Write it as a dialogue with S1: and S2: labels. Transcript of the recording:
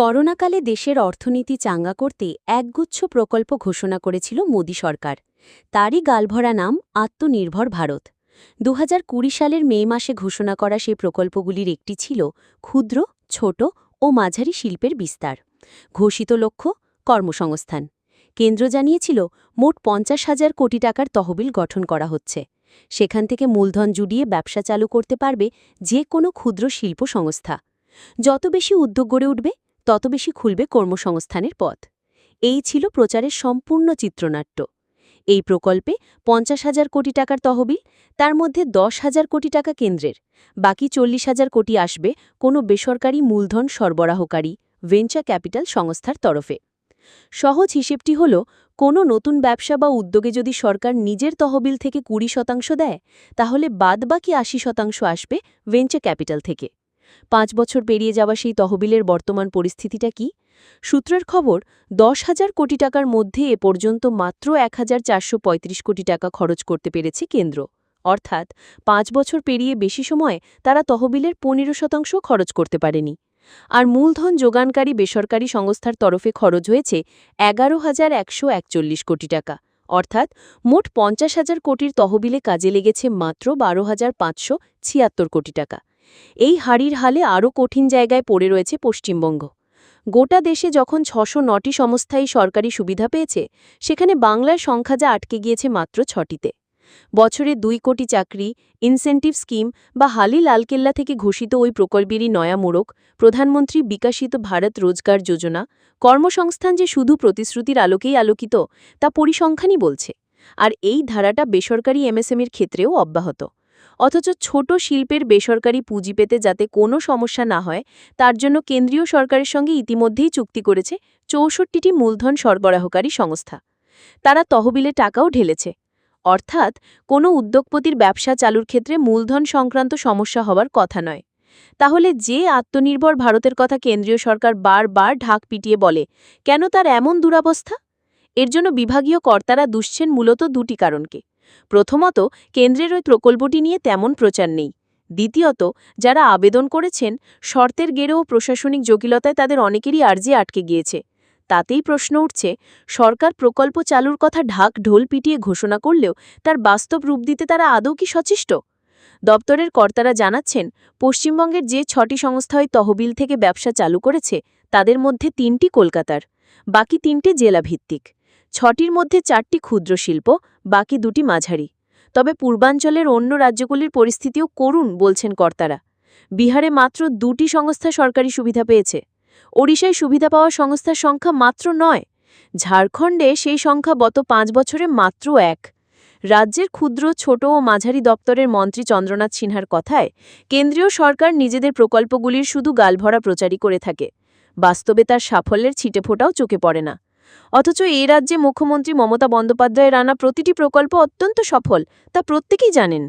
S1: করোনাকালে দেশের অর্থনীতি চাঙ্গা করতে একগুচ্ছ প্রকল্প ঘোষণা করেছিল মোদী সরকার। তারই গালভরা নাম, আত্মনির্ভর ভারত। দু হাজার কুড়ি সালের মে মাসে ঘোষণা করা সেই প্রকল্পগুলির একটি ছিল ক্ষুদ্র, ছোট ও মাঝারি শিল্পের বিস্তার। ঘোষিত লক্ষ্য, কর্মসংস্থান। কেন্দ্র জানিয়েছিল, মোট পঞ্চাশ হাজার কোটি টাকার তহবিল গঠন করা হচ্ছে। সেখান থেকে মূলধন জুড়িয়ে ব্যবসা চালু করতে পারবে যে কোনো ক্ষুদ্র শিল্প সংস্থা। যত বেশি উদ্যোগ গড়ে উঠবে তত বেশি খুলবে কর্মসংস্থানের পথ। এই ছিল প্রচারের সম্পূর্ণ চিত্রনাট্য। এই প্রকল্পে পঞ্চাশ হাজার কোটি টাকার তহবিল, তার মধ্যে দশ হাজার কোটি টাকা কেন্দ্রের, বাকি চল্লিশ হাজার কোটি আসবে কোনো বেসরকারি মূলধন সরবরাহকারী, ভেঞ্চার ক্যাপিটাল সংস্থার তরফে। সহজ হিসেবটি হল, কোনো নতুন ব্যবসা বা উদ্যোগে যদি সরকার নিজের তহবিল থেকে কুড়ি শতাংশ দেয়, তাহলে বাদবাকি আশি শতাংশ আসবে ভেঞ্চার ক্যাপিটাল থেকে। পাঁচ বছর পেরিয়ে যাওয়া সেই তহবিলের বর্তমান পরিস্থিতিটা কি? সূত্রের খবর, দশ হাজার কোটি টাকার মধ্যে এ পর্যন্ত মাত্র এক হাজার চারশো পঁয়ত্রিশ কোটি টাকা খরচ করতে পেরেছে কেন্দ্র। অর্থাৎ, পাঁচ বছর পেরিয়ে বেশি সময়ে তারা তহবিলের পনেরো শতাংশ খরচ করতে পারেনি। আর মূলধন যোগানকারী বেসরকারি সংস্থার তরফে খরচ হয়েছে এগারো হাজার একশো একচল্লিশ কোটি টাকা। অর্থাৎ, মোট পঞ্চাশ হাজার কোটির তহবিলে কাজে লেগেছে মাত্র বারো হাজার পাঁচশো ছিয়াত্তর কোটি টাকা। এই হাড়ির হালে আরও কঠিন জায়গায় পড়ে রয়েছে পশ্চিমবঙ্গ। গোটা দেশে যখন ছশো নটি সমস্থায়ী সরকারি সুবিধা পেয়েছে, সেখানে বাংলার সংখ্যা যা আটকে গিয়েছে মাত্র ছটিতে। বছরে দুই কোটি চাকরি ইনসেন্টিভ স্কিম বা হালি লালকেল্লা থেকে ঘোষিত ওই প্রকল্পেরই নয়া মোড়ক, প্রধানমন্ত্রী বিকাশিত ভারত রোজগার যোজনা, কর্মসংস্থান যে শুধু প্রতিশ্রুতির আলোকেই আলোকিত, তা পরিসংখ্যানই বলছে। আর এই ধারাটা বেসরকারি এমএসএমের ক্ষেত্রেও অব্যাহত। অথচ ছোট শিল্পের বেসরকারি পুঁজি পেতে যাতে কোনো সমস্যা না হয়, তার জন্য কেন্দ্রীয় সরকারের সঙ্গে ইতিমধ্যেই চুক্তি করেছে চৌষট্টিটি মূলধন সরবরাহকারী সংস্থা। তারা তহবিলে টাকাও ঢেলেছে। অর্থাৎ কোনো উদ্যোগপতির ব্যবসা চালুর ক্ষেত্রে মূলধন সংক্রান্ত সমস্যা হওয়ার কথা নয়। তাহলে যে আত্মনির্ভর ভারতের কথা কেন্দ্রীয় সরকার বারবার ঢাক পিটিয়ে বলে, কেন তার এমন দুরাবস্থা? এর জন্য বিভাগীয় কর্তারা দুষছেন মূলত দুটি কারণকে। প্রথমত, কেন্দ্রের ওই প্রকল্পটি নিয়ে তেমন প্রচার নেই। দ্বিতীয়ত, যারা আবেদন করেছেন, শর্তের গেড়ে ও প্রশাসনিক জটিলতায় তাদের অনেকেরই আর্জি আটকে গিয়েছে। তাতেই প্রশ্ন উঠছে, সরকার প্রকল্প চালুর কথা ঢাক ঢোল পিটিয়ে ঘোষণা করলেও তার বাস্তব রূপ দিতে তারা আদৌ কি সচেষ্ট? দপ্তরের কর্তারা জানাচ্ছেন, পশ্চিমবঙ্গের যে ছটি সংস্থা ওই তহবিল থেকে ব্যবসা চালু করেছে, তাদের মধ্যে তিনটি কলকাতার, বাকি তিনটে জেলাভিত্তিক। ছটির মধ্যে চারটি ক্ষুদ্র শিল্প, বাকি দুটি মাঝারি। তবে পূর্বাঞ্চলের অন্য রাজ্যগুলির পরিস্থিতিও করুণ, বলছেন কর্তারা। বিহারে মাত্র দুটি সংস্থা সরকারি সুবিধা পেয়েছে। ওড়িশায় সুবিধা পাওয়া সংস্থার সংখ্যা মাত্র নয়। ঝাড়খণ্ডে সেই সংখ্যা গত পাঁচ বছরে মাত্র এক। রাজ্যের ক্ষুদ্র, ছোট ও মাঝারি দপ্তরের মন্ত্রী চন্দ্রনাথ সিনহার কথায়, কেন্দ্রীয় সরকার নিজেদের প্রকল্পগুলির শুধু গালভরা প্রচারই করে থাকে। বাস্তবে তার সাফল্যের ছিটেফোঁটাও চোখে পড়ে না। অথচ এই রাজ্যে মুখ্যমন্ত্রী মমতা বন্দ্যোপাধ্যায়ের আনা প্রতিটি প্রকল্প অত্যন্ত সফল তা প্রত্যেকেই জানেন।